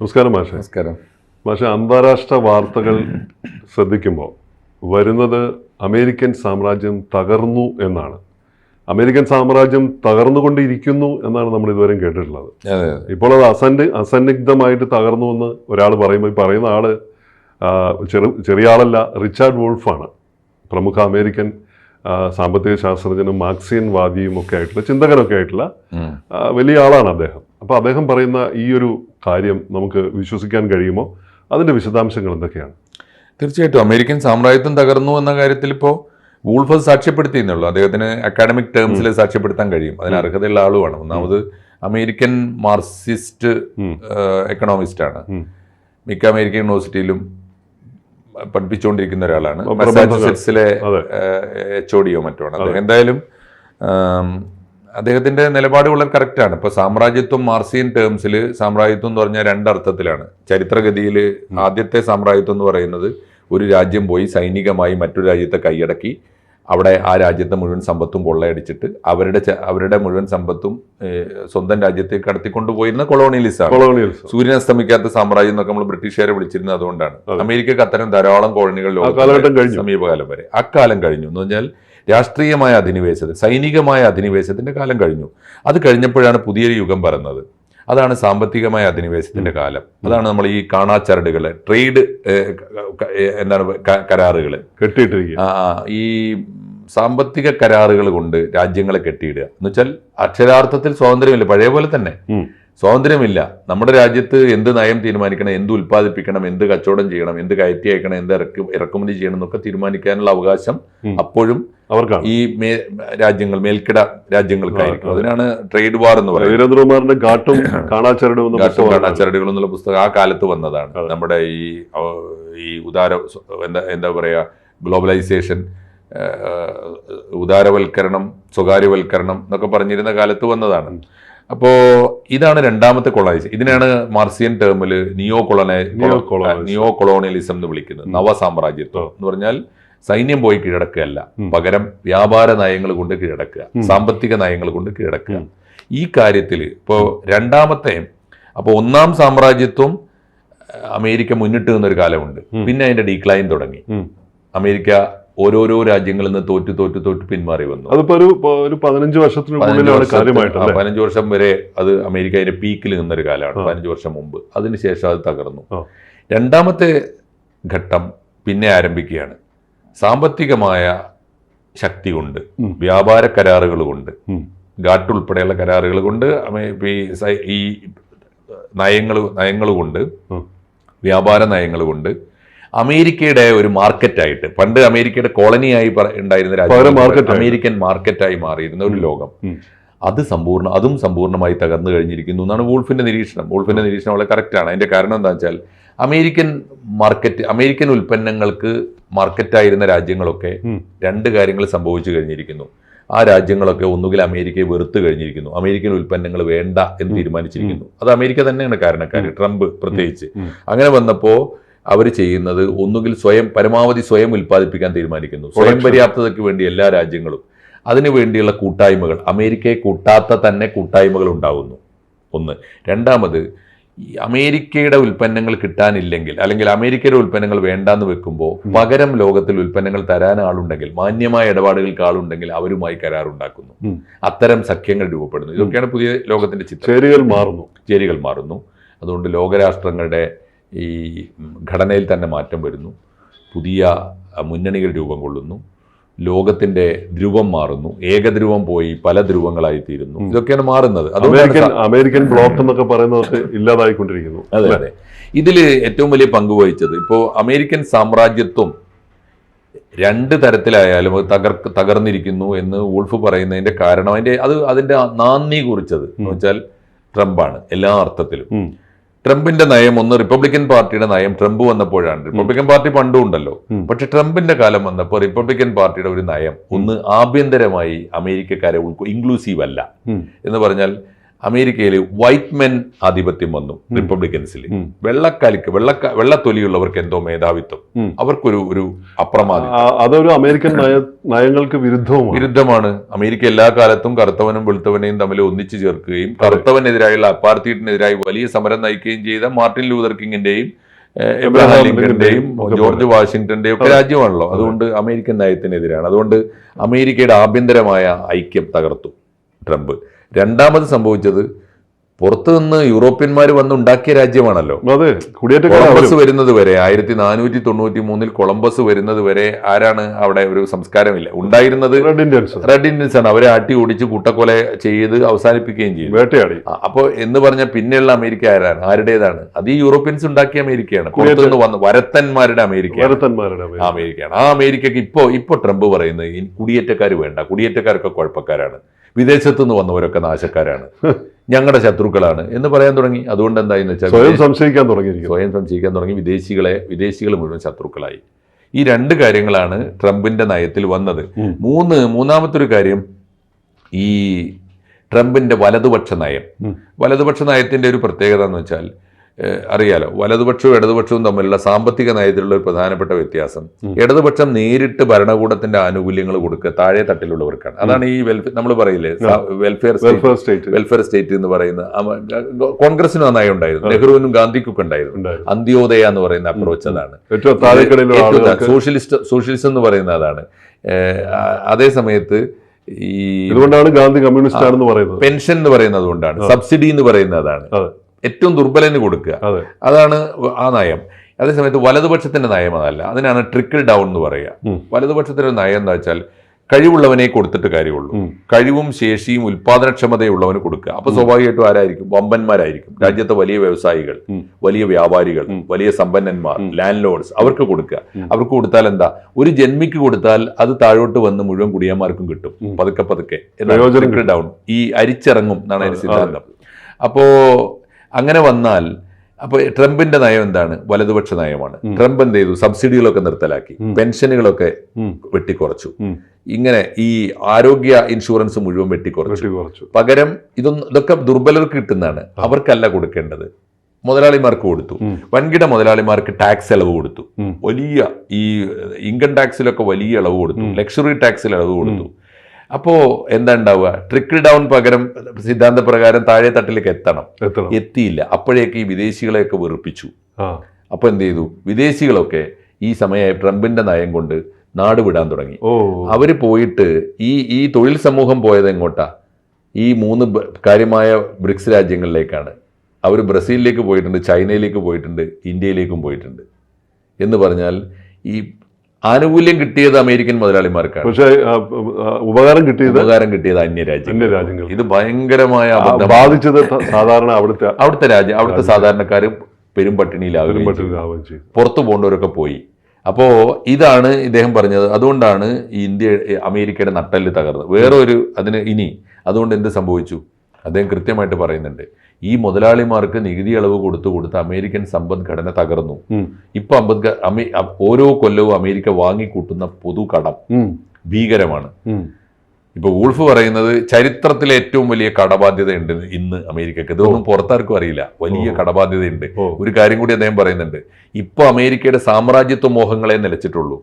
നമസ്കാരം മാഷെ. നമസ്കാരം. മാഷെ അന്താരാഷ്ട്ര വാർത്തകൾ ശ്രദ്ധിക്കുമ്പോൾ വരുന്നത് അമേരിക്കൻ സാമ്രാജ്യം തകർന്നു എന്നാണ്. അമേരിക്കൻ സാമ്രാജ്യം തകർന്നുകൊണ്ടിരിക്കുന്നു എന്നാണ് നമ്മൾ ഇതുവരെ കേട്ടിട്ടുള്ളത്. ഇപ്പോൾ അത് അസന്റ് അസന്നിഗ്ധമായിട്ട് തകർന്നു എന്ന് ഒരാൾ പറയുമ്പോൾ ഈ പറയുന്ന ആൾ ചെറു ചെറിയ ആളല്ല റിച്ചാർഡ് വോൾഫാണ്. പ്രമുഖ അമേരിക്കൻ സാമ്പത്തിക ശാസ്ത്രജ്ഞനും മാർക്സിയൻ വാദിയും ഒക്കെ ആയിട്ടുള്ള ചിന്തകനൊക്കെ ആയിട്ടുള്ള വലിയ ആളാണ് അദ്ദേഹം. അപ്പോൾ അദ്ദേഹം പറയുന്ന ഈ ഒരു കാര്യം നമുക്ക് വിശ്വസിക്കാൻ കഴിയുമോ? അതിന്റെ വിശദാംശങ്ങൾ എന്തൊക്കെയാണ്? തീർച്ചയായിട്ടും. അമേരിക്കൻ സാമ്രാജ്യത്വം തകർന്നു എന്ന കാര്യത്തിൽ ഇപ്പോൾ വൂൾഫ് അത് സാക്ഷ്യപ്പെടുത്തിയെന്നുള്ളൂ അദ്ദേഹത്തിന് അക്കാഡമിക് ടേംസിൽ സാക്ഷ്യപ്പെടുത്താൻ കഴിയും. അതിന് അർഹതയുള്ള ആളുമാണ്. ഒന്നാമത് അമേരിക്കൻ മാർസിസ്റ്റ് എക്കണോമിസ്റ്റ് ആണ്. മിക്ക അമേരിക്കൻ യൂണിവേഴ്സിറ്റിയിലും പഠിപ്പിച്ചുകൊണ്ടിരിക്കുന്ന ഒരാളാണ്. മസാച്യുസെറ്റ്സിലെ. എച്ച് ഒ ഡിയോ മറ്റോ ആണ്. അദ്ദേഹം എന്തായാലും അദ്ദേഹത്തിന്റെ നിലപാട് വളരെ കറക്റ്റാണ്. ഇപ്പൊ സാമ്രാജ്യത്വം മാർസിയൻ ടേംസിൽ സാമ്രാജ്യത്വം എന്ന് പറഞ്ഞാൽ രണ്ടർത്ഥത്തിലാണ്. ചരിത്രഗതിയിൽ ആദ്യത്തെ സാമ്രാജ്യത്വം എന്ന് പറയുന്നത് ഒരു രാജ്യം പോയി സൈനികമായി മറ്റൊരു രാജ്യത്തെ കൈയടക്കി അവിടെ ആ രാജ്യത്തെ മുഴുവൻ സമ്പത്തും കൊള്ളയടിച്ചിട്ട് അവരുടെ അവരുടെ മുഴുവൻ സമ്പത്തും സ്വന്തം രാജ്യത്തേക്ക് കടത്തിക്കൊണ്ടുപോയിരുന്ന കൊളോണിയലിസം കൊളോണിയലിസം സൂര്യൻ അസ്തമിക്കാത്ത സാമ്രാജ്യം എന്നൊക്കെ നമ്മൾ ബ്രിട്ടീഷുകാരെ വിളിച്ചിരുന്നത് അതുകൊണ്ടാണ്. അമേരിക്കക്ക് അത്തരം ധാരാളം കഴിഞ്ഞു. സമീപകാലം വരെ. അക്കാലം കഴിഞ്ഞു. എന്ന് പറഞ്ഞാൽ രാഷ്ട്രീയമായ അധിനിവേശത്തിന് സൈനികമായ അധിനിവേശത്തിന്റെ കാലം കഴിഞ്ഞു. അത് കഴിഞ്ഞപ്പോഴാണ് പുതിയൊരു യുഗം പറഞ്ഞത് അതാണ് സാമ്പത്തികമായ അധിനിവേശത്തിന്റെ കാലം. അതാണ് നമ്മൾ ഈ കാണാച്ചരടുകൾ ട്രേഡ് എന്താണ് കരാറുകൾ. കെട്ടിയിട്ടിരിക്കുക. ആ, ഈ സാമ്പത്തിക കരാറുകൾ കൊണ്ട് രാജ്യങ്ങളെ കെട്ടിയിടുക. എന്ന് വെച്ചാൽ അക്ഷരാർത്ഥത്തിൽ സ്വാതന്ത്ര്യമില്ല. പഴയ പോലെ തന്നെ. സ്വാതന്ത്ര്യമില്ല. നമ്മുടെ രാജ്യത്ത് എന്ത് നയം തീരുമാനിക്കണം എന്ത് ഉൽപ്പാദിപ്പിക്കണം എന്ത് കച്ചവടം ചെയ്യണം എന്ത് കയറ്റി അയക്കണം എന്ത് ഇറക്കും ഇറക്കുമതി ചെയ്യണം എന്നൊക്കെ തീരുമാനിക്കാനുള്ള അവകാശം. അപ്പോഴും അവർക്കാണ്. ഈ മേ രാജ്യങ്ങൾ മേൽക്കിട രാജ്യങ്ങൾക്കായിരിക്കും. അതിനാണ് ട്രേഡ് വാർ എന്ന് പറയുന്നത്. വീരേന്ദ്രകുമാറിന്റെ കാണാച്ചരടും കാണാച്ചരടുകൾ എന്നുള്ള പുസ്തകം ആ കാലത്ത് വന്നതാണ്. നമ്മുടെ ഈ ഈ ഉദാര എന്താ എന്താ പറയാ ഗ്ലോബലൈസേഷൻ ഉദാരവൽക്കരണം സ്വകാര്യവൽക്കരണം എന്നൊക്കെ പറഞ്ഞിരുന്ന കാലത്ത് വന്നതാണ്. അപ്പോ ഇതാണ് രണ്ടാമത്തെ കൊളോണൈസ് ഇതിനാണ് മാർസിയൻ ടേമിൽ നിയോ കൊളോണൈ നിയോ കൊളോണിയലിസം എന്ന് വിളിക്കുന്നത്. നവസാമ്രാജ്യത്വം എന്ന് പറഞ്ഞാൽ സൈന്യം പോയി കീഴടക്കുകയല്ല. പകരം വ്യാപാര നയങ്ങൾ കൊണ്ട് കീഴടക്കുക. സാമ്പത്തിക നയങ്ങൾ കൊണ്ട് കീഴടക്കുക. ഈ കാര്യത്തിൽ ഇപ്പോൾ രണ്ടാമത്തെ അപ്പോൾ ഒന്നാം സാമ്രാജ്യത്വം അമേരിക്ക മുന്നിട്ട് നിന്നൊരു കാലമുണ്ട്. പിന്നെ അതിന്റെ ഡീക്ലൈൻ തുടങ്ങി. അമേരിക്ക ഓരോരോ രാജ്യങ്ങളിൽ നിന്ന് തോറ്റു തോറ്റു തോറ്റു പിന്മാറി വന്നു. അതിപ്പോ ഒരു ഒരു പതിനഞ്ച് വർഷത്തിനുള്ളിലാണ് കാര്യമായിട്ട് പതിനഞ്ച് വർഷം വരെ അത് അമേരിക്ക അതിന്റെ പീക്കിൽ നിന്നൊരു കാലമാണ്. പതിനഞ്ച് വർഷം മുമ്പ്. അതിനുശേഷം അത് തകർന്നു. രണ്ടാമത്തെ ഘട്ടം പിന്നെ ആരംഭിക്കുകയാണ്. സാമ്പത്തികമായ ശക്തി കൊണ്ട് വ്യാപാര കരാറുകൾ കൊണ്ട്. ഗാട്ട് ഉൾപ്പെടെയുള്ള കരാറുകൾ കൊണ്ട് ഈ നയങ്ങൾ നയങ്ങൾ കൊണ്ട് വ്യാപാര നയങ്ങൾ കൊണ്ട് അമേരിക്കയുടെ ഒരു മാർക്കറ്റായിട്ട്. പണ്ട് അമേരിക്കയുടെ കോളനിയായി ഉണ്ടായിരുന്ന രാജ്യം അമേരിക്കൻ മാർക്കറ്റായി മാറിയിരുന്ന ഒരു ലോകം. അത് സമ്പൂർണ അതും സമ്പൂർണമായി തകർന്നു കഴിഞ്ഞിരിക്കുന്നു എന്നാണ് വൂൾഫിന്റെ നിരീക്ഷണം. വൂൾഫിന്റെ നിരീക്ഷണം വളരെ കറക്റ്റാണ് അതിന്റെ കാരണം എന്താ വെച്ചാൽ അമേരിക്കൻ മാർക്കറ്റ് അമേരിക്കൻ ഉൽപ്പന്നങ്ങൾക്ക് മാർക്കറ്റായിരുന്ന രാജ്യങ്ങളൊക്കെ രണ്ട് കാര്യങ്ങൾ സംഭവിച്ചു കഴിഞ്ഞിരിക്കുന്നു. ആ രാജ്യങ്ങളൊക്കെ ഒന്നുകിൽ അമേരിക്കയെ വെറുത്ത് കഴിഞ്ഞിരിക്കുന്നു. അമേരിക്കൻ ഉൽപ്പന്നങ്ങൾ വേണ്ട എന്ന് തീരുമാനിച്ചിരിക്കുന്നു. അത് അമേരിക്ക തന്നെയാണ് കാരണക്കാർ ട്രംപ് പ്രത്യേകിച്ച്. അങ്ങനെ വന്നപ്പോൾ അവർ ചെയ്യുന്നത് ഒന്നുകിൽ സ്വയം പരമാവധി സ്വയം ഉൽപ്പാദിപ്പിക്കാൻ തീരുമാനിക്കുന്നു. സ്വയം പര്യാപ്തതയ്ക്ക് വേണ്ടി എല്ലാ രാജ്യങ്ങളും അതിനു വേണ്ടിയുള്ള കൂട്ടായ്മകൾ അമേരിക്കയെ കൂട്ടാത്ത തന്നെ കൂട്ടായ്മകൾ ഉണ്ടാകുന്നു ഒന്ന്. രണ്ടാമത് അമേരിക്കയുടെ ഉൽപ്പന്നങ്ങൾ കിട്ടാനില്ലെങ്കിൽ അല്ലെങ്കിൽ അമേരിക്കയുടെ ഉൽപ്പന്നങ്ങൾ വേണ്ടാന്ന് വെക്കുമ്പോൾ പകരം ലോകത്തിൽ ഉൽപ്പന്നങ്ങൾ തരാൻ ആളുണ്ടെങ്കിൽ മാന്യമായ ഇടപാടുകൾക്ക് ആളുണ്ടെങ്കിൽ അവരുമായി കരാറുണ്ടാക്കുന്നു. അത്തരം സഖ്യങ്ങൾ രൂപപ്പെടുന്നു. ഇതൊക്കെയാണ് പുതിയ ലോകത്തിന്റെ ചിത്രം. ചേരികൾ മാറുന്നു. ചേരികൾ മാറുന്നു. അതുകൊണ്ട് ലോകരാഷ്ട്രങ്ങളുടെ ഈ ഘടനയിൽ തന്നെ മാറ്റം വരുന്നു. പുതിയ മുന്നണികൾ രൂപം കൊള്ളുന്നു. ലോകത്തിന്റെ ധ്രുവം മാറുന്നു. ഏകധ്രുവം പോയി പല ധ്രുവങ്ങളായി തീരുന്നു ഇതൊക്കെയാണ് മാറുന്നത്. അമേരിക്കൻ അമേരിക്കൻ ബ്ലോക്ക് എന്നൊക്കെ പറയുന്നത് ഇല്ലാതായിക്കൊണ്ടിരിക്കുന്നു. അതെ അതെ. ഇതിൽ ഏറ്റവും വലിയ പങ്ക് വഹിച്ചത് ഇപ്പോൾ അമേരിക്കൻ സാമ്രാജ്യത്വം രണ്ട് തരത്തിലായാലും തകർ തകർന്നിരിക്കുന്നു എന്ന് വൂൾഫ് പറയുന്നതിന്റെ കാരണം. അതിന്റെ അത് അതിന്റെ നാന്ദി കുറിച്ചത് എന്ന് വെച്ചാൽ ട്രംപാണ് എല്ലാ അർത്ഥത്തിലും. ട്രംപിന്റെ നയം ഒന്ന് റിപ്പബ്ലിക്കൻ പാർട്ടിയുടെ നയം ട്രംപ് വന്നപ്പോഴാണ്. റിപ്പബ്ലിക്കൻ പാർട്ടി പണ്ടും ഉണ്ടല്ലോ. പക്ഷെ ട്രംപിന്റെ കാലം വന്നപ്പോൾ റിപ്പബ്ലിക്കൻ പാർട്ടിയുടെ ഒരു നയം ഒന്ന് ആഭ്യന്തരമായി അമേരിക്കക്കാരെ ഉൾക്കൊ ഇൻക്ലൂസീവ് അല്ല. എന്ന് പറഞ്ഞാൽ അമേരിക്കയിൽ വൈറ്റ് മെൻ ആധിപത്യം വന്നു റിപ്പബ്ലിക്കൻസിൽ. വെള്ളക്കാലിക്ക് വെള്ളക്ക വെള്ളത്തൊലിയുള്ളവർക്ക് എന്തോ മേധാവിത്വം. അവർക്കൊരു ഒരു അപ്രമാദി അതൊരു അമേരിക്കൻ നയ നയങ്ങൾക്ക് വിരുദ്ധവും വിരുദ്ധമാണ്. അമേരിക്ക എല്ലാ കാലത്തും കറുത്തവനും വെളുത്തവനെയും തമ്മിൽ ഒന്നിച്ചു ചേർക്കുകയും കറുത്തവനെതിരായുള്ള അപ്പാർത്തീഡിനെതിരായി വലിയ സമരം നയിക്കുകയും ചെയ്ത മാർട്ടിൻ ലൂതർ കിങ്ങിന്റെയും എബ്രഹാം ലിങ്കന്റെയും ജോർജ് വാഷിംഗ്ടന്റെയും ഒക്കെ രാജ്യമാണല്ലോ. അതുകൊണ്ട് അമേരിക്കൻ നയത്തിനെതിരാണ്. അതുകൊണ്ട് അമേരിക്കയുടെ ആഭ്യന്തരമായ ഐക്യം തകർത്തു ട്രംപ്. രണ്ടാമത് സംഭവിച്ചത് പുറത്തു നിന്ന് യൂറോപ്യന്മാർ വന്ന് ഉണ്ടാക്കിയ രാജ്യമാണല്ലോ. കൊളംബസ് വരുന്നത് വരെ ആയിരത്തി നാനൂറ്റി തൊണ്ണൂറ്റി മൂന്നിൽ കൊളംബസ് വരുന്നത് വരെ ആരാണ് അവിടെ ഒരു സംസ്കാരമില്ല. ഉണ്ടായിരുന്നത് റെഡ് ഇന്ത്യൻസ് റെഡ് ഇന്ത്യൻസ് ആണ്. അവരെ ആട്ടി ഓടിച്ച് കൂട്ടക്കൊല ചെയ്ത് അവസാനിപ്പിക്കുകയും ചെയ്യും വേട്ടയാടി. അപ്പോൾ അപ്പോ എന്ന് പറഞ്ഞ പിന്നെയുള്ള അമേരിക്ക ആരാണ്? ആരുടേതാണ്? അത് ഈ യൂറോപ്യൻസ് ഉണ്ടാക്കിയ അമേരിക്കയാണ്. പുറത്തുനിന്ന് വന്ന് വരത്തന്മാരുടെ അമേരിക്ക. അമേരിക്കയാണ്. ആ അമേരിക്കക്ക് ഇപ്പോ ഇപ്പോ ട്രംപ് പറയുന്നത് കുടിയേറ്റക്കാർ വേണ്ട. കുടിയേറ്റക്കാരൊക്കെ കുഴപ്പക്കാരാണ്. വിദേശത്തു നിന്ന് വന്നവരൊക്കെ നാശക്കാരാണ്. ഞങ്ങളുടെ ശത്രുക്കളാണ് എന്ന് പറയാൻ തുടങ്ങി. അതുകൊണ്ട് എന്തായെന്ന് വെച്ചാൽ സ്വയം സംശയിക്കാൻ തുടങ്ങി സ്വയം സംശയിക്കാൻ തുടങ്ങി. വിദേശികളെ വിദേശികൾ മുഴുവൻ ശത്രുക്കളായി. ഈ രണ്ട് കാര്യങ്ങളാണ് ട്രംപിന്റെ നയത്തിൽ വന്നത്. മൂന്ന് മൂന്നാമത്തെ ഒരു കാര്യം ഈ ട്രംപിന്റെ വലതുപക്ഷ നയം. വലതുപക്ഷ നയത്തിന്റെ ഒരു പ്രത്യേകത എന്ന് വെച്ചാൽ അറിയാലോ വലതുപക്ഷവും ഇടതുപക്ഷവും തമ്മിലുള്ള സാമ്പത്തിക നയത്തിലുള്ള ഒരു പ്രധാനപ്പെട്ട വ്യത്യാസം. ഇടതുപക്ഷം നേരിട്ട് ഭരണകൂടത്തിന്റെ ആനുകൂല്യങ്ങൾ കൊടുക്കുക താഴെ തട്ടിലുള്ളവർക്കാണ്. അതാണ് ഈ വെൽഫെയർ നമ്മൾ പറയില്ലേ welfare welfare state welfare state എന്ന് പറയുന്ന കോൺഗ്രസിന് കോൺഗ്രസിനും ആ നയം ഉണ്ടായിരുന്നു. നെഹ്റുവിനും ഗാന്ധിക്കൊക്കെ ഉണ്ടായിരുന്നു. അന്ത്യോദയ എന്ന് പറയുന്ന അപ്രോച്ച് അതാണ് സോഷ്യലിസ്റ്റ് സോഷ്യലിസം എന്ന് പറയുന്ന അതാണ്. അതേ സമയത്ത് ഈ ഇതുകൊണ്ടാണ് ഗാന്ധി കമ്മ്യൂണിസ്റ്റ് ആണെന്ന് പറയുന്നത് പെൻഷൻ എന്ന് പറയുന്നത് കൊണ്ടാണ് സബ്സിഡി എന്ന് പറയുന്നതാണ്. അതെ. ഏറ്റവും ദുർബലന് കൊടുക്കുക. അതാണ് ആ നയം. അതേസമയത്ത് വലതുപക്ഷത്തിന്റെ നയം അതല്ല. അതിനാണ് ട്രിക്കിൾ ഡൗൺ എന്ന് പറയുക. വലതുപക്ഷത്തിന്റെ നയം എന്താ വെച്ചാൽ കഴിവുള്ളവനെ കൊടുത്തിട്ട് കാര്യമുള്ളൂ. കഴിവും ശേഷിയും ഉൽപാദനക്ഷമതയുള്ളവന് കൊടുക്കുക. അപ്പൊ സ്വാഭാവികമായിട്ടും ആരായിരിക്കും? വമ്പന്മാരായിരിക്കും. രാജ്യത്തെ വലിയ വ്യവസായികൾ വലിയ വ്യാപാരികൾ വലിയ സമ്പന്നന്മാർ ലാൻഡ് ലോഡ്സ് അവർക്ക് കൊടുക്കുക. അവർക്ക് കൊടുത്താൽ എന്താ? ഒരു ജന്മിക്ക് കൊടുത്താൽ അത് താഴോട്ട് വന്ന് മുഴുവൻ കുടിയന്മാർക്കും കിട്ടും. പതുക്കെ പതുക്കെ. ഡൗൺ ഈ അരിച്ചിറങ്ങും എന്നാണ് അതിന്റെ സിദ്ധാന്തം. അപ്പോ അങ്ങനെ വന്നാൽ അപ്പോൾ ട്രംപിന്റെ നയം എന്താണ്? വലതുപക്ഷ നയമാണ്. ട്രംപ് എന്ത് ചെയ്തു? സബ്സിഡികളൊക്കെ നിർത്തലാക്കി. പെൻഷനുകളൊക്കെ. വെട്ടിക്കുറച്ചു. ഇങ്ങനെ ഈ ആരോഗ്യ ഇൻഷുറൻസ് മുഴുവൻ വെട്ടിക്കുറച്ചു. വെട്ടി കുറച്ചു പകരം ഇതൊന്നും ഇതൊക്കെ ദുർബലർക്ക് കിട്ടുന്നതാണ്. അവർക്കല്ല കൊടുക്കേണ്ടത്. മുതലാളിമാർക്ക് കൊടുത്തു. വൻകിട മുതലാളിമാർക്ക് ടാക്സ് ഇളവ് കൊടുത്തു. വലിയ ഈ ഇൻകം ടാക്സിലൊക്കെ വലിയ ഇളവ് കൊടുത്തു. ലക്ഷറി ടാക്സിൽ ഇളവ് കൊടുത്തു. അപ്പോ എന്താ ഉണ്ടാവുക ട്രിക്കിൾ ഡൗൺ പകരം സിദ്ധാന്ത പ്രകാരം താഴെ തട്ടിലേക്ക് എത്തണം. എത്തിയില്ല. അപ്പോഴേക്ക് ഈ വിദേശികളെയൊക്കെ വെറുപ്പിച്ചു. ആ. അപ്പൊ എന്ത് ചെയ്തു? വിദേശികളൊക്കെ ഈ സമയ ട്രംപിന്റെ നയം കൊണ്ട് നാട് വിടാൻ തുടങ്ങി. അവർ പോയിട്ട് ഈ ഈ തൊഴിൽ സമൂഹം പോയത് എങ്ങോട്ടാ? ഈ മൂന്ന് കാര്യമായ ബ്രിക്സ് രാജ്യങ്ങളിലേക്കാണ്. അവർ ബ്രസീലിലേക്ക് പോയിട്ടുണ്ട് ചൈനയിലേക്ക് പോയിട്ടുണ്ട് ഇന്ത്യയിലേക്കും പോയിട്ടുണ്ട്. എന്ന് പറഞ്ഞാൽ ഈ ആനുകൂല്യം കിട്ടിയത് അമേരിക്കൻ മുതലാളിമാർക്കാണ്. പക്ഷെ ഉപകാരം കിട്ടിയത് ഉപകാരം കിട്ടിയത് അന്യരാജ്യം അന്യ രാജ്യങ്ങൾ ഇത് ഭയങ്കരമായ ബാധിച്ചത് സാധാരണ അവിടുത്തെ അവിടുത്തെ രാജ്യം അവിടുത്തെ സാധാരണക്കാർ പെരും. പെരുമ്പട്ടിലാവുകയും പുറത്തു പോകേണ്ടവരൊക്കെ പോയി. അപ്പോൾ ഇതാണ് ഇദ്ദേഹം പറഞ്ഞത്. അതുകൊണ്ടാണ് ഈ ഇന്ത്യ അമേരിക്കയുടെ നട്ടൽ തകർന്നത്. വേറെ ഒരു അതിന് ഇനി അതുകൊണ്ട് എന്ത് സംഭവിച്ചു? അദ്ദേഹം കൃത്യമായിട്ട് പറയുന്നുണ്ട്. ഈ മുതലാളിമാർക്ക് നികുതി അളവ് കൊടുത്തു കൊടുത്ത് അമേരിക്കൻ സമ്പദ്ഘടന തകർന്നു. ഇപ്പൊ അംബേദ്കർ ഓരോ കൊല്ലവും അമേരിക്ക വാങ്ങിക്കൂട്ടുന്ന പൊതു കടം ഭീകരമാണ്. ഇപ്പൊ വൂൾഫ് പറയുന്നത് ചരിത്രത്തിലെ ഏറ്റവും വലിയ കടബാധ്യത ഉണ്ട് ഇന്ന് അമേരിക്കക്ക്. ഇതൊന്നും പുറത്താർക്കും അറിയില്ല. വലിയ. കടബാധ്യതയുണ്ട് ഒരു കാര്യം കൂടി അദ്ദേഹം പറയുന്നുണ്ട്. ഇപ്പൊ അമേരിക്കയുടെ സാമ്രാജ്യത്വ മോഹങ്ങളെ നിലച്ചിട്ടുള്ളൂ.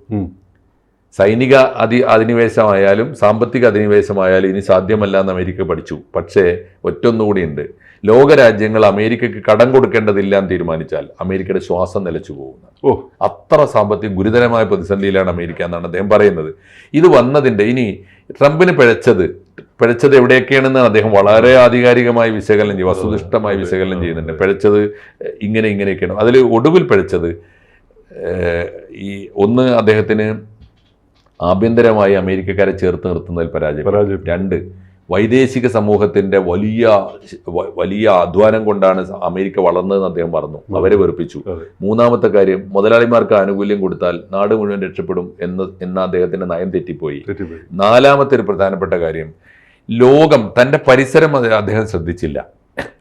സൈനിക അതി അധിനിവേശമായാലും സാമ്പത്തിക അധിനിവേശമായാലും ഇനി സാധ്യമല്ല എന്ന് അമേരിക്ക പഠിച്ചു. പക്ഷേ ഒറ്റൊന്നുകൂടിയുണ്ട് ലോകരാജ്യങ്ങൾ അമേരിക്കക്ക് കടം കൊടുക്കേണ്ടതില്ല എന്ന് തീരുമാനിച്ചാൽ അമേരിക്കയുടെ ശ്വാസം നിലച്ചു പോകുന്നു. ഓ. അത്ര സാമ്പത്തിക ഗുരുതരമായ പ്രതിസന്ധിയിലാണ് അമേരിക്ക എന്നാണ് അദ്ദേഹം പറയുന്നത്. ഇത് വന്നതിന്റെ ഇനി ട്രംപിന് പിഴച്ചത് പിഴച്ചത് എവിടെയൊക്കെയാണെന്ന് അദ്ദേഹം വളരെ ആധികാരികമായി വിശകലനം ചെയ്യും വസ്തുനിഷ്ഠമായി വിശകലനം ചെയ്യുന്നുണ്ട്. പിഴച്ചത് ഇങ്ങനെ ഇങ്ങനെയൊക്കെയാണ്. അതിൽ ഒടുവിൽ പിഴച്ചത് ഈ ഒന്ന് അദ്ദേഹത്തിന് ആഭ്യന്തരമായി അമേരിക്കക്കാരെ ചേർത്ത് നിർത്തുന്നതിൽ പരാജയം രണ്ട് വൈദേശിക സമൂഹത്തിന്റെ വലിയ വലിയ അധ്വാനം കൊണ്ടാണ് അമേരിക്ക വളർന്നതെന്ന് അദ്ദേഹം പറഞ്ഞു. അവരെ വെറുപ്പിച്ചു. മൂന്നാമത്തെ കാര്യം മുതലാളിമാർക്ക് ആനുകൂല്യം കൊടുത്താൽ നാട് മുഴുവൻ രക്ഷപ്പെടും എന്ന് എന്ന അദ്ദേഹത്തിന്റെ നയം തെറ്റിപ്പോയി. നാലാമത്തെ ഒരു പ്രധാനപ്പെട്ട കാര്യം ലോകം തന്റെ പരിസരം അദ്ദേഹം ശ്രദ്ധിച്ചില്ല.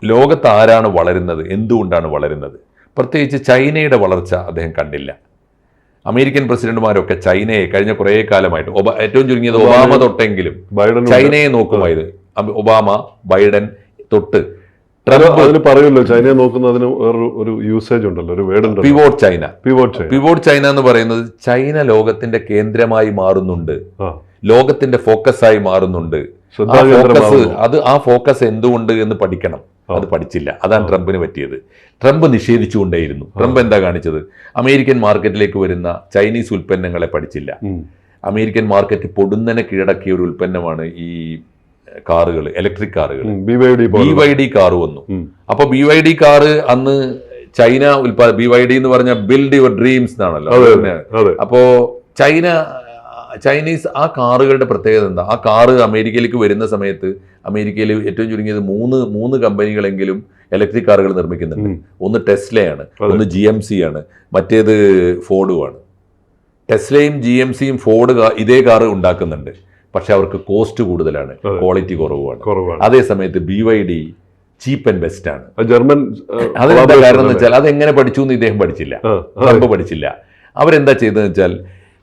ലോകത്ത് ആരാണ് വളരുന്നത്? എന്തുകൊണ്ടാണ് വളരുന്നത്? പ്രത്യേകിച്ച് ചൈനയുടെ വളർച്ച അദ്ദേഹം കണ്ടില്ല. അമേരിക്കൻ പ്രസിഡന്റുമാരൊക്കെ ചൈനയെ കഴിഞ്ഞ കുറേ കാലമായിട്ട് ഒബ- ഏറ്റവും ചുരുങ്ങിയത് ഒബാമ തൊട്ടെങ്കിലും ബൈഡൻ ചൈനയെ നോക്കുമായത്. ഒബാമ ബൈഡൻ തൊട്ട് ട്രംപ് അതിന് പറയുമല്ലോ ചൈനയെ നോക്കുന്നതിന് ഒരു യൂസേജ് ഉണ്ടല്ലോ ഒരു word pivot China pivot China pivot China എന്ന് പറയുന്നത് ചൈന ലോകത്തിന്റെ കേന്ദ്രമായി മാറുന്നുണ്ട്. ലോകത്തിന്റെ ഫോക്കസ് ആയി മാറുന്നുണ്ട്. ഫോക്കസ് അത് ആ ഫോക്കസ് എന്തുകൊണ്ട് എന്ന് പഠിക്കണം. അത് പഠിച്ചില്ല. അതാണ്. ട്രംപിന് പറ്റിയത്. ട്രംപ് നിഷേധിച്ചുകൊണ്ടേയിരുന്നു. ട്രംപ് എന്താ കാണിച്ചത് അമേരിക്കൻ മാർക്കറ്റിലേക്ക് വരുന്ന ചൈനീസ് ഉൽപ്പന്നങ്ങളെ പഠിച്ചില്ല. അമേരിക്കൻ മാർക്കറ്റ് പൊടുന്നനെ കീഴടക്കിയ ഒരു ഉൽപ്പന്നമാണ് ഈ കാറുകൾ ഇലക്ട്രിക് കാറുകൾ ബി. വൈ ഡി കാർ വന്നു. ഉം. അപ്പൊ ബി വൈ ഡി കാറ് അന്ന് ചൈന ഉൽപാദ ബി വൈ ഡി എന്ന് പറഞ്ഞ ബിൽഡ് യുവർ ഡ്രീംസ് എന്നാണല്ലോ അപ്പോ ചൈന ചൈനീസ് ആ കാറുകളുടെ പ്രത്യേകത എന്താ? ആ കാറ് അമേരിക്കയിലേക്ക് വരുന്ന സമയത്ത് അമേരിക്കയിൽ ഏറ്റവും ചുരുങ്ങിയത് മൂന്ന് മൂന്ന് കമ്പനികളെങ്കിലും ഇലക്ട്രിക് കാറുകൾ നിർമ്മിക്കുന്നുണ്ട്. ഒന്ന് ടെസ്ലയാണ് ഒന്ന് ജി എം സി ആണ് മറ്റേത് ഫോർഡുമാണ്. ടെസ്ലയും ജി എം സിയും ഫോർഡ് ഇതേ കാറ് ഉണ്ടാക്കുന്നുണ്ട്. പക്ഷെ അവർക്ക് കോസ്റ്റ് കൂടുതലാണ് ക്വാളിറ്റി കുറവാണ്. അതേസമയത്ത് അതേ സമയത്ത് B Y D cheap and best ആണ് ജർമ്മൻ അതെന്താ കാരണം എന്ന് വെച്ചാൽ അതെങ്ങനെ പഠിച്ചു എന്ന് ഇദ്ദേഹം പഠിച്ചില്ല. പഠിച്ചില്ല. അവരെന്താ ചെയ്തതെന്ന് വെച്ചാൽ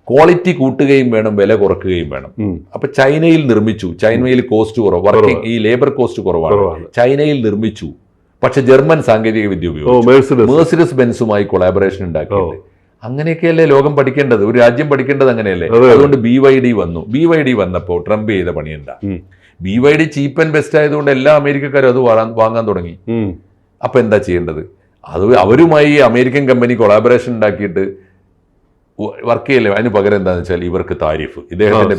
ക്വാളിറ്റി കൂട്ടുകയും വേണം വില കുറക്കുകയും വേണം. അപ്പൊ ചൈനയിൽ നിർമ്മിച്ചു. ചൈനയിൽ കോസ്റ്റ് കുറവ്. വർക്കിംഗ് ഈ ലേബർ കോസ്റ്റ് കുറവാണ്. ചൈനയിൽ നിർമ്മിച്ചു. പക്ഷെ ജർമ്മൻ സാങ്കേതിക വിദ്യ ഉപയോഗിച്ചു. മേഴ്സിഡസ് ബെൻസുമായി കൊളാബറേഷൻ ഉണ്ടാക്കിയിട്ട് അങ്ങനെയൊക്കെയല്ലേ ലോകം പഠിക്കേണ്ടത്? ഒരു രാജ്യം പഠിക്കേണ്ടത് അങ്ങനെയല്ലേ? അതെ, അതെ. അതുകൊണ്ട് ബി വൈ ഡി വന്നു. ബി വൈ ഡി വന്നപ്പോൾ ട്രംപ് ചെയ്ത പണി എന്താ? ഉം. B Y D cheap and best ആയതുകൊണ്ട് എല്ലാ അമേരിക്കക്കാരും അത് വാങ്ങാൻ- തുടങ്ങി. അപ്പൊ എന്താ ചെയ്യേണ്ടത്? അത് അവരുമായി അമേരിക്കൻ കമ്പനി കൊളാബറേഷൻ ഉണ്ടാക്കിയിട്ട് വർക്ക് ചെയ്യല്ലേ? അതിന് പകരം എന്താന്ന് വെച്ചാൽ ഇവർക്ക് താരിഫ്. ഇദ്ദേഹത്തിന്റെ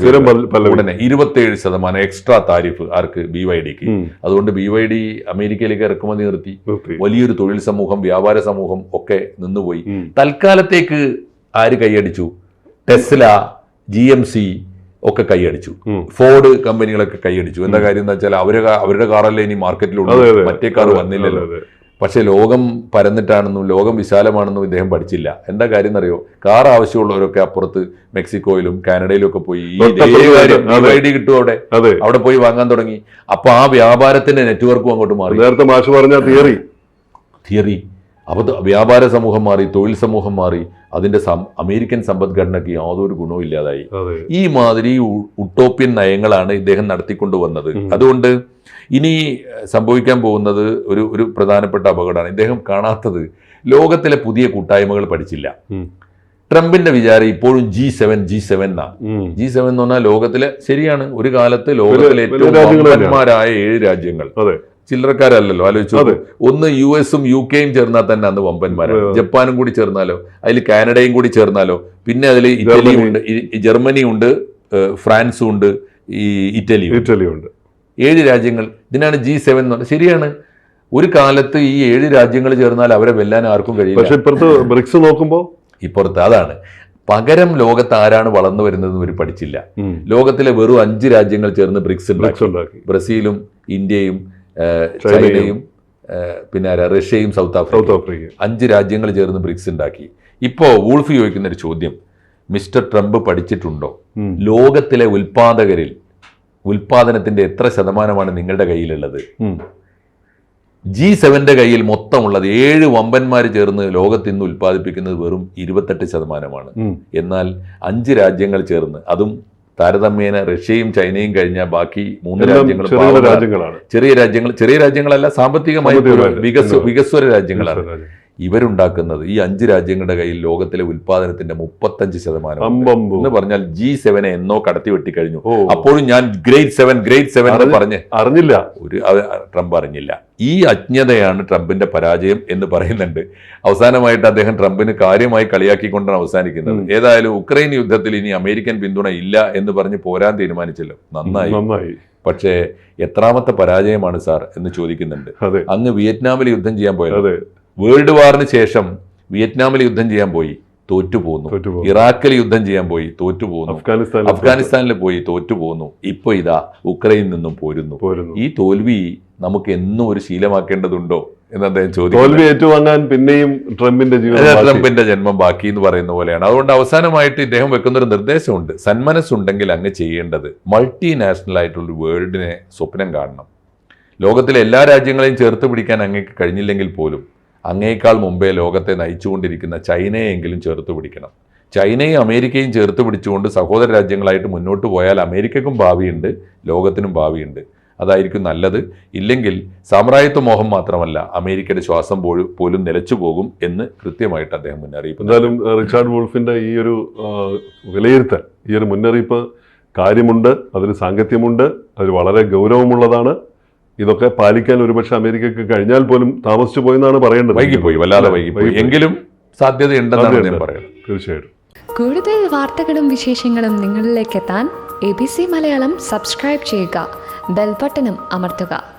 ഉടനെ ഇരുപത്തേഴ് ശതമാനം എക്സ്ട്രാ താരിഫ് ആർക്ക്? ബി വൈ ഡിക്ക് അതുകൊണ്ട് ബി വൈ ഡി അമേരിക്കയിലേക്ക് ഇറക്കുമതി നിർത്തി. വലിയൊരു തൊഴിൽ സമൂഹം വ്യാപാര സമൂഹം ഒക്കെ നിന്നുപോയി. തൽക്കാലത്തേക്ക് ആര് കൈയടിച്ചു? ടെസ്ല ജി എം സി ഒക്കെ കൈയടിച്ചു. ഫോർഡ് കമ്പനികളൊക്കെ കൈയടിച്ചു. എന്താ കാര്യം എന്താ വെച്ചാൽ അവരെ അവരുടെ കാറല്ലേ ഇനി മാർക്കറ്റിലുള്ളൂ മറ്റേ കാർ വന്നില്ലല്ലോ. പക്ഷെ ലോകം പരന്നിട്ടാണെന്നും ലോകം വിശാലമാണെന്നും ഇദ്ദേഹം പഠിച്ചില്ല. എന്താ കാര്യം എന്നറിയോ കാർ ആവശ്യമുള്ളവരൊക്കെ അപ്പുറത്ത് മെക്സിക്കോയിലും കാനഡയിലും ഒക്കെ പോയി അതെ. കിട്ടും അവിടെ. അവിടെ പോയി വാങ്ങാൻ തുടങ്ങി. അപ്പൊ ആ വ്യാപാരത്തിന്റെ നെറ്റ്വർക്കും അങ്ങോട്ട് മാറി. നേരത്തെ മാഷ് പറഞ്ഞ തിയറി തിയറി അപ്പൊ വ്യാപാര സമൂഹം മാറി തൊഴിൽ സമൂഹം മാറി. അതിന്റെ അമേരിക്കൻ സമ്പദ്ഘടനയ്ക്ക് യാതൊരു ഗുണവും ഇല്ലാതായി. ഈ മാതിരി ഉട്ടോപ്യൻ നയങ്ങളാണ് ഇദ്ദേഹം നടത്തിക്കൊണ്ടു വന്നത്. അതുകൊണ്ട് ഇനി സംഭവിക്കാൻ പോകുന്നത് ഒരു ഒരു പ്രധാനപ്പെട്ട അപകടമാണ്. ഇദ്ദേഹം കാണാത്തത് ലോകത്തിലെ പുതിയ കൂട്ടായ്മകൾ പഠിച്ചില്ല. ട്രംപിന്റെ വിചാരം ഇപ്പോഴും ജി സെവൻ ജി സെവൻ എന്നാ ജി സെവൻ എന്ന് പറഞ്ഞാൽ ലോകത്തിലെ ശരിയാണ്. ഒരു കാലത്ത് ലോകത്തിലെ ഏറ്റവും ഏഴ് രാജ്യങ്ങൾ. ചില്ലറക്കാരല്ലല്ലോ ആലോചിച്ചു. ഒന്ന് യു എസും യു കെയും ചേർന്നാൽ തന്നെ അന്ന് വമ്പന്മാരാണ്. ജപ്പാനും കൂടി ചേർന്നാലോ അതിൽ കാനഡയും കൂടി ചേർന്നാലോ പിന്നെ അതിൽ ഇറ്റലിയും ഉണ്ട് ഇ- ഉണ്ട് ഫ്രാൻസും ഉണ്ട് ഈ ഇറ്റലിയും. ഉണ്ട്. ഇറ്റലി ഉണ്ട്. ഏഴ് രാജ്യങ്ങൾ ഇതിനാണ് ജി സെവൻ എന്ന് പറഞ്ഞത്. ശരിയാണ്. ഒരു കാലത്ത് ഈ ഏഴ് രാജ്യങ്ങൾ ചേർന്നാൽ അവരെ വെല്ലാൻ ആർക്കും കഴിയും പക്ഷെ ഇപ്പുറത്ത് ബ്രിക്സ് നോക്കുമ്പോൾ ഇപ്പുറത്ത് അതാണ്. പകരം ലോകത്ത് ആരാണ് വളർന്നു വരുന്നത് ഇവർ പഠിച്ചില്ല. ലോകത്തിലെ വെറും അഞ്ച് രാജ്യങ്ങൾ ചേർന്ന് ബ്രിക്സ് ബ്രസീലും ഇന്ത്യയും ചൈനയും. പിന്നെ ആരാ? റഷ്യയും സൗത്ത് സൗത്ത് ആഫ്രിക്കയും ആഫ്രിക്ക അഞ്ച് രാജ്യങ്ങൾ ചേർന്ന് ബ്രിക്സ് ഉണ്ടാക്കി ഇപ്പോൾ വൂൾഫ് ചോദിക്കുന്ന ഒരു ചോദ്യം മിസ്റ്റർ ട്രംപ് പഠിച്ചിട്ടുണ്ടോ ലോകത്തിലെ ഉൽപാദകരിൽ ഉൽപാദനത്തിന്റെ എത്ര ശതമാനമാണ് നിങ്ങളുടെ കയ്യിലുള്ളത്. ജി സെവന്റെ കയ്യിൽ മൊത്തമുള്ളത് ഏഴ് വമ്പന്മാർ ചേർന്ന് ലോകത്ത് ഇന്ന് ഉൽപ്പാദിപ്പിക്കുന്നത് വെറും ഇരുപത്തെട്ട് ശതമാനമാണ്. എന്നാൽ അഞ്ച് രാജ്യങ്ങൾ ചേർന്ന് അതും താരതമ്യേന റഷ്യയും ചൈനയും കഴിഞ്ഞ ബാക്കി മൂന്ന് രാജ്യങ്ങളും ചെറിയ രാജ്യങ്ങളാണ് ചെറിയ രാജ്യങ്ങൾ ചെറിയ രാജ്യങ്ങളല്ല സാമ്പത്തികമായി. വികസ്വര രാജ്യങ്ങളാണ് രാജ്യം. ഇവരുണ്ടാക്കുന്നത് ഈ അഞ്ച് രാജ്യങ്ങളുടെ കയ്യിൽ ലോകത്തിലെ ഉൽപാദനത്തിന്റെ മുപ്പത്തഞ്ച് ശതമാനം എന്ന് പറഞ്ഞാൽ ജി സെവനെ എന്നോ കടത്തി വെട്ടിക്കഴിഞ്ഞു. അപ്പോഴും ഞാൻ ഗ്രേറ്റ് സെവൻ ഗ്രേറ്റ് സെവൻ എന്ന് പറഞ്ഞ് അറിഞ്ഞില്ല. ഒരു ട്രംപ് അറിഞ്ഞില്ല. ഈ അജ്ഞതയാണ് ട്രംപിന്റെ പരാജയം എന്ന് പറയുന്നുണ്ട്. അവസാനമായിട്ട് അദ്ദേഹം ട്രംപിന് കാര്യമായി കളിയാക്കിക്കൊണ്ടാണ് അവസാനിക്കുന്നത്. ഏതായാലും ഉക്രൈൻ യുദ്ധത്തിൽ ഇനി അമേരിക്കൻ പിന്തുണ ഇല്ല എന്ന് പറഞ്ഞ് പോരാൻ തീരുമാനിച്ചല്ലോ. നന്നായി. നന്നായി. പക്ഷേ എത്രാമത്തെ പരാജയമാണ് സാർ എന്ന് ചോദിക്കുന്നുണ്ട്. അങ്ങ് വിയറ്റ്നാമിൽ യുദ്ധം ചെയ്യാൻ പോയത് വേൾഡ് വാറിന് ശേഷം വിയറ്റ്നാമിൽ യുദ്ധം ചെയ്യാൻ പോയി തോറ്റുപോകുന്നു. ഇറാഖിൽ യുദ്ധം ചെയ്യാൻ പോയി തോറ്റുപോകുന്നു അഫ്ഗാനിസ്ഥാനിൽ അഫ്ഗാനിസ്ഥാനിൽ പോയി തോറ്റുപോകുന്നു ഇപ്പൊ ഇതാ ഉക്രൈനിൽ നിന്നും പോരുന്നു. പോരുന്നു. ഈ തോൽവി നമുക്ക് എന്നും ഒരു ശീലമാക്കേണ്ടതുണ്ടോ എന്ന് അദ്ദേഹം ചോദിച്ചു തോൽവി ഏറ്റുവാങ്ങാൻ പിന്നെയും ട്രംപിന്റെ ജീവിതം ട്രംപിന്റെ ജന്മം ബാക്കി എന്ന് പറയുന്ന പോലെയാണ്. അതുകൊണ്ട് അവസാനമായിട്ട് ഇദ്ദേഹം വെക്കുന്ന ഒരു നിർദ്ദേശമുണ്ട്. സന്മനസ്സുണ്ടെങ്കിൽ അങ്ങ് ചെയ്യേണ്ടത് മൾട്ടിനാഷണൽ ആയിട്ടുള്ള വേൾഡിനെ സ്വപ്നം കാണണം. ലോകത്തിലെ എല്ലാ രാജ്യങ്ങളെയും ചേർത്ത് പിടിക്കാൻ അങ്ങേക്ക് കഴിഞ്ഞില്ലെങ്കിൽ പോലും അങ്ങേക്കാൾ മുമ്പേ ലോകത്തെ നയിച്ചുകൊണ്ടിരിക്കുന്ന ചൈനയെങ്കിലും ചേർത്ത് പിടിക്കണം. ചൈനയും അമേരിക്കയും ചേർത്ത് പിടിച്ചുകൊണ്ട് സഹോദര രാജ്യങ്ങളായിട്ട് മുന്നോട്ട് പോയാൽ അമേരിക്കക്കും ഭാവിയുണ്ട് ലോകത്തിനും ഭാവിയുണ്ട്. അതായിരിക്കും നല്ലത്. ഇല്ലെങ്കിൽ സാമ്രാജ്യത്വ മോഹം മാത്രമല്ല അമേരിക്കയുടെ ശ്വാസം പോലും നിലച്ചു പോകും എന്ന് കൃത്യമായിട്ട് അദ്ദേഹം മുന്നറിയിപ്പ്. എന്തായാലും റിച്ചാർഡ് വോൾഫിന്റെ ഈ ഒരു വിലയിരുത്തൽ ഈ ഒരു മുന്നറിയിപ്പ് കാര്യമുണ്ട് അതിൽ സാങ്കത്യമുണ്ട് അതിൽ വളരെ ഗൗരവമുള്ളതാണ്. ഇതൊക്കെ പാലിക്കാൻ ഒരുപക്ഷെ അമേരിക്കക്ക് കഴിഞ്ഞാൽ പോലും താമസിച്ചു പോയെന്നാണ് പറയേണ്ടത്. വൈകിപ്പോയി വല്ലാതെ വൈകിപ്പോയി. എങ്കിലും സാധ്യതയുണ്ടെന്നാണ് ഞാൻ പറയുന്നത് തീർച്ചയായിട്ടും. കൂടുതൽ വാർത്തകളും വിശേഷങ്ങളും നിങ്ങളിലേക്ക് എത്താൻ A B C Malayalam subscribe ചെയ്യുക. ബെൽബട്ടനും അമർത്തുക.